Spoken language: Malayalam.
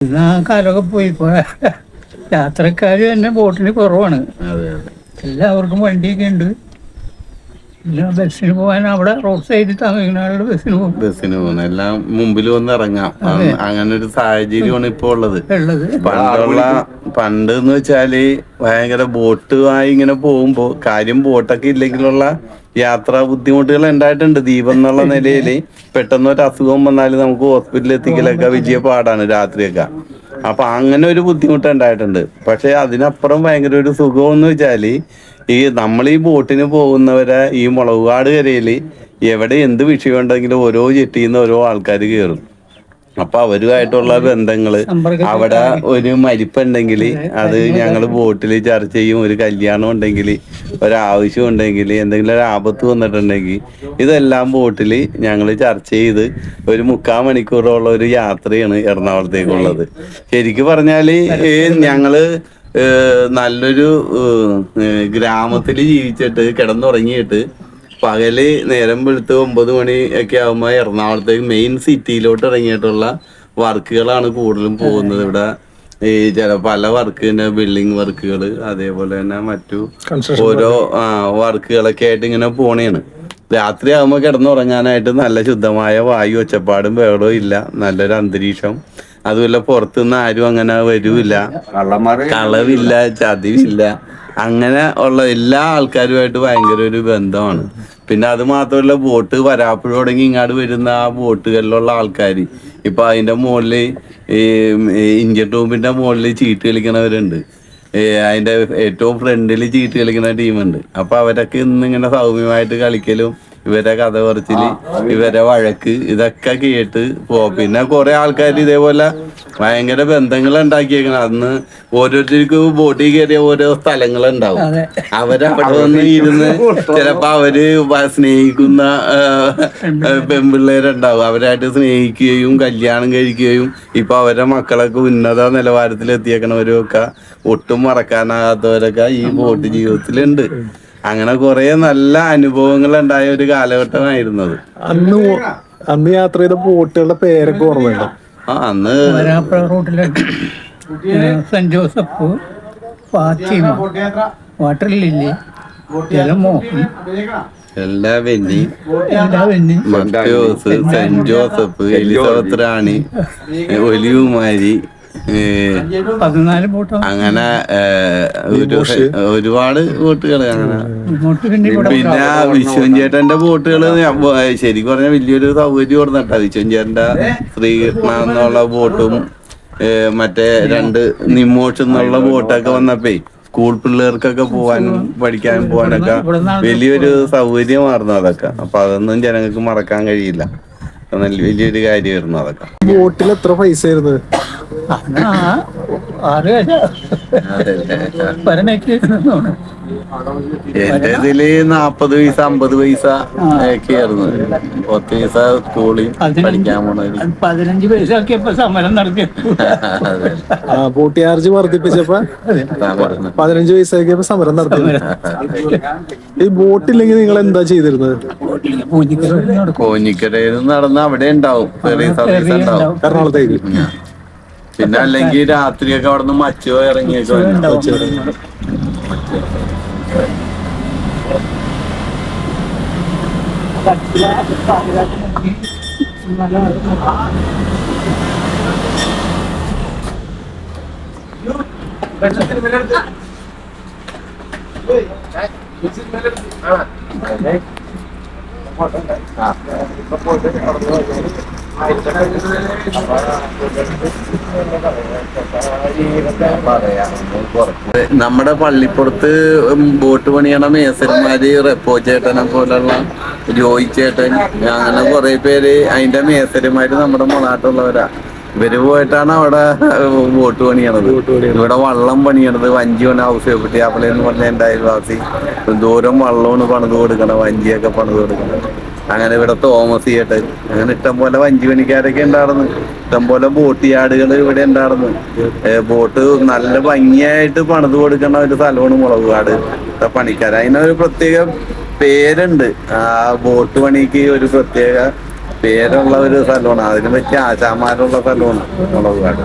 ഇന്ന് ആ കാലമൊക്കെ പോയി ഇപ്പൊ യാത്രക്കാര് തന്നെ ബോട്ടിന് കുറവാണ്. എല്ലാവർക്കും വണ്ടിയൊക്കെ ഉണ്ട്. പിന്നെ ബസ്സിന് പോകാൻ അവിടെ റോഡ് സൈഡിൽ തമിഴ്നാട് ബസ്സിന് പോകും. ബസ്സിന് പോകുന്നു എല്ലാം മുമ്പിൽ വന്ന് ഇറങ്ങാം. അങ്ങനെ ഒരു സാഹചര്യമാണ് ഇപ്പൊ ഉള്ളത്. പണ്ടുള്ള പണ്ട് എന്ന് വെച്ചാൽ ഭയങ്കര ബോട്ടുമായി ഇങ്ങനെ പോകുമ്പോ കാര്യം ബോട്ടൊക്കെ ഇല്ലെങ്കിലുള്ള യാത്രാ ബുദ്ധിമുട്ടുകൾ ഉണ്ടായിട്ടുണ്ട്. ദീപം എന്നുള്ള നിലയിൽ പെട്ടെന്ന് ഒരു അസുഖം വന്നാൽ നമുക്ക് ഹോസ്പിറ്റലിൽ എത്തിക്കലൊക്കെ വിജയ പാടാണ് രാത്രിയൊക്കെ. അപ്പൊ അങ്ങനെ ഒരു ബുദ്ധിമുട്ട് ഉണ്ടായിട്ടുണ്ട്. പക്ഷെ അതിനപ്പുറം ഭയങ്കര ഒരു സുഖം എന്ന് വെച്ചാൽ ഈ നമ്മൾ ഈ ബോട്ടിന് പോകുന്നവരെ ഈ മുളകുകാട് കരയിൽ എവിടെ എന്ത് വിഷയം ഉണ്ടെങ്കിലും ഓരോ ജെട്ടിയിൽ നിന്ന് ഓരോ ആൾക്കാർ കയറും. അപ്പൊ അവരുമായിട്ടുള്ള ബന്ധങ്ങൾ അവിടെ ഒരു മരിപ്പുണ്ടെങ്കിൽ അത് ഞങ്ങൾ ബോട്ടിൽ ചർച്ച ചെയ്യും. ഒരു കല്യാണം ഉണ്ടെങ്കിൽ ഒരാവശ്യം ഉണ്ടെങ്കിൽ എന്തെങ്കിലും ഒരു ആപത്ത് വന്നിട്ടുണ്ടെങ്കിൽ ഇതെല്ലാം ബോട്ടിൽ ഞങ്ങൾ ചർച്ച ചെയ്ത് ഒരു മുക്കാൽ മണിക്കൂറോളം ഒരു യാത്രയാണ് എറണാകുളത്തേക്കുള്ളത്. ശരിക്കും പറഞ്ഞാൽ ഞങ്ങൾ നല്ലൊരു ഗ്രാമത്തിൽ ജീവിച്ചിട്ട് കിടന്നുറങ്ങിയിട്ട് പകൽ നേരം വെളുത്ത് ഒമ്പത് മണി ഒക്കെ ആകുമ്പോൾ എറണാകുളത്തേക്ക് മെയിൻ സിറ്റിയിലോട്ട് ഇറങ്ങിയിട്ടുള്ള വർക്കുകളാണ് കൂടുതലും പോകുന്നത് ഇവിടെ. ഈ ചില പല വർക്ക് തന്നെ ബിൽഡിംഗ് വർക്കുകൾ അതേപോലെ തന്നെ മറ്റു ഓരോ വർക്കുകളൊക്കെ ആയിട്ട് ഇങ്ങനെ പോണേണ്. രാത്രി ആകുമ്പോൾ കിടന്നുറങ്ങാനായിട്ട് നല്ല ശുദ്ധമായ വായു ഒച്ചപ്പാടും വേടവും ഇല്ല. നല്ലൊരു അന്തരീക്ഷം. അതുമല്ല പുറത്തുനിന്ന് ആരും അങ്ങനെ വരൂല കളവില്ല ചതിവില്ല. അങ്ങനെ ഉള്ള എല്ലാ ആൾക്കാരുമായിട്ട് ഭയങ്കര ഒരു ബന്ധമാണ്. പിന്നെ അത് മാത്രമല്ല ബോട്ട് വരാപ്പുഴ തുടങ്ങി ഇങ്ങോട്ട് വരുന്ന ആ ബോട്ടുകളിലുള്ള ആൾക്കാർ ഇപ്പൊ അതിന്റെ മുകളിൽ ഈ ഇഞ്ചൻ ടൂമ്പിന്റെ മുകളിൽ ചീട്ട് കളിക്കണവരുണ്ട്. അതിന്റെ ഏറ്റവും ഫ്രണ്ടിൽ ചീട്ട് കളിക്കുന്ന ടീമുണ്ട്. അപ്പൊ അവരൊക്കെ ഇന്ന് ഇങ്ങനെ സൗമ്യമായിട്ട് കളിക്കലും ഇവരെ കഥ പറച്ചിൽ ഇവരെ വഴക്ക് ഇതൊക്കെ കേട്ട് പോ. പിന്നെ കുറെ ആൾക്കാർ ഇതേപോലെ ഭയങ്കര ബന്ധങ്ങൾ ഉണ്ടാക്കിയേക്കണം. അന്ന് ഓരോരുത്തർക്കും ബോട്ടിൽ കയറിയ ഓരോ സ്ഥലങ്ങളുണ്ടാവും. അവരെ അവരവിടെ വന്ന് ഇരുന്ന് ചിലപ്പോ അവർ സ്നേഹിക്കുന്ന പെൺപിള്ളേരുണ്ടാവും. അവരായിട്ട് സ്നേഹിക്കുകയും കല്യാണം കഴിക്കുകയും ഇപ്പൊ അവരെ മക്കളൊക്കെ ഉന്നത നിലവാരത്തിൽ എത്തിയേക്കണവരും ഒക്കെ ഒട്ടും മറക്കാനാകാത്തവരൊക്കെ ഈ ബോട്ട് ജീവിതത്തിലുണ്ട്. അങ്ങനെ കുറെ നല്ല അനുഭവങ്ങൾ ഉണ്ടായ ഒരു കാലഘട്ടമായിരുന്നു അത് അന്ന് അന്ന് യാത്ര ചെയ്ത ബോട്ടുകളുടെ പേരൊക്കെ ഓർമ്മയുണ്ടോ? ആ അന്ന് റൂട്ടിലുണ്ട് saint Joseph Fathima water lily Jalamohan എല്ലാ വെന്നി വെന്നി സെന്റ് ജോസഫ് എലിസബത്ത് റാണി ഒലിവുമാരി പതിനാല് ബോട്ടോ അങ്ങനെ ഒരുപാട് ബോട്ടുകൾ അങ്ങനെ. പിന്നെ വിശ്വഞ്ചേട്ടന്റെ പിന്നെ വിശ്വൻ ചേട്ടന്റെ ബോട്ടുകൾ ശരിക്കും പറഞ്ഞാൽ വലിയൊരു സൗകര്യം കൊടുന്നിട്ടാ വിശ്വൻ ചേട്ടന്റെ ശ്രീകൃഷ്ണ എന്നുള്ള ബോട്ടും മറ്റേ രണ്ട് നിമോഷം എന്നുള്ള ബോട്ടൊക്കെ വന്നപ്പേ സ്കൂൾ പിള്ളേർക്കൊക്കെ പോവാനും പഠിക്കാനും പോവാനൊക്കെ വലിയൊരു സൗകര്യമായിരുന്നു അതൊക്കെ. അപ്പൊ അതൊന്നും ജനങ്ങൾക്ക് മറക്കാൻ കഴിയില്ല. വലിയൊരു കാര്യമായിരുന്നു അതൊക്കെ. ബോട്ടിൽ എത്ര പൈസ ആയിരുന്നു ആറ് എന്റെ ഇതിൽ നാപ്പത് പൈസ അമ്പത് പൈസ ഒക്കെ ആയിരുന്നു. പത്ത് പൈസ സ്കൂളിൽ പഠിക്കാൻ പോണത് പതിനഞ്ച് പൈസ ഒക്കെ ഇപ്പൊ സമരം നടത്തി. അതെ. ആ ബോട്ട് ചാർജ് വർദ്ധിപ്പിച്ചപ്പോ. പതിനഞ്ച് പൈസയൊക്കെ സമരം നടത്തി. ഈ ബോട്ടില്ലെങ്കിൽ നിങ്ങൾ എന്താ ചെയ്തിരുന്നത്? കോഞ്ഞിക്കരയിൽ നടന്ന അവിടെ ഉണ്ടാവും. ചെറിയ സർവീസ് ഉണ്ടാവും. എറണാകുളത്തേക്ക്. പിന്നെ അല്ലെങ്കിൽ രാത്രിയൊക്കെ അവിടെ നിന്ന് മച്ചോ ഇറങ്ങിയൊക്കെ വരും. നമ്മുടെ പള്ളിപ്പുറത്ത് ബോട്ട് പണിയണ മേസന്മാര് റെപ്പോ ചേട്ടനെ പോലുള്ള ജോയി ചേട്ടൻ അങ്ങനെ കുറെ പേര് അതിന്റെ മേസന്മാര് നമ്മുടെ മുളാട്ടുള്ളവരാ. ഇവർ പോയിട്ടാണ് അവിടെ ബോട്ട് പണിയണത്. ഇവിടെ വള്ളം പണിയണത് വഞ്ചി പണി ഹൗസ് കുട്ടിയാപ്പള എന്ന് പറഞ്ഞ എന്റെ അയൽവാസി. ദൂരം വള്ളമാണ് പണിത് കൊടുക്കണം വഞ്ചിയൊക്കെ പണിത് കൊടുക്കണം അങ്ങനെ ഇവിടെ തോമസ് ചെയ്യട്ടെ. അങ്ങനെ ഇഷ്ടംപോലെ വഞ്ചി പണിക്കാരൊക്കെ ഉണ്ടായിരുന്നു. ഇഷ്ടംപോലെ ബോട്ട് യാർഡുകൾ ഇവിടെ ഉണ്ടായിരുന്നു. ബോട്ട് നല്ല ഭംഗിയായിട്ട് പണിത് കൊടുക്കുന്ന ഒരു സ്ഥലമാണ് മുളക് കാട് പണിക്കാർ. അതിനൊരു പ്രത്യേക പേരുണ്ട്. ആ ബോട്ട് പണിക്ക് ഒരു പ്രത്യേക പേരുള്ള ഒരു സ്ഥലമാണ്. അതിന് പറ്റിയ ആശാമാരുള്ള സ്ഥലമാണ് മുളക് കാട്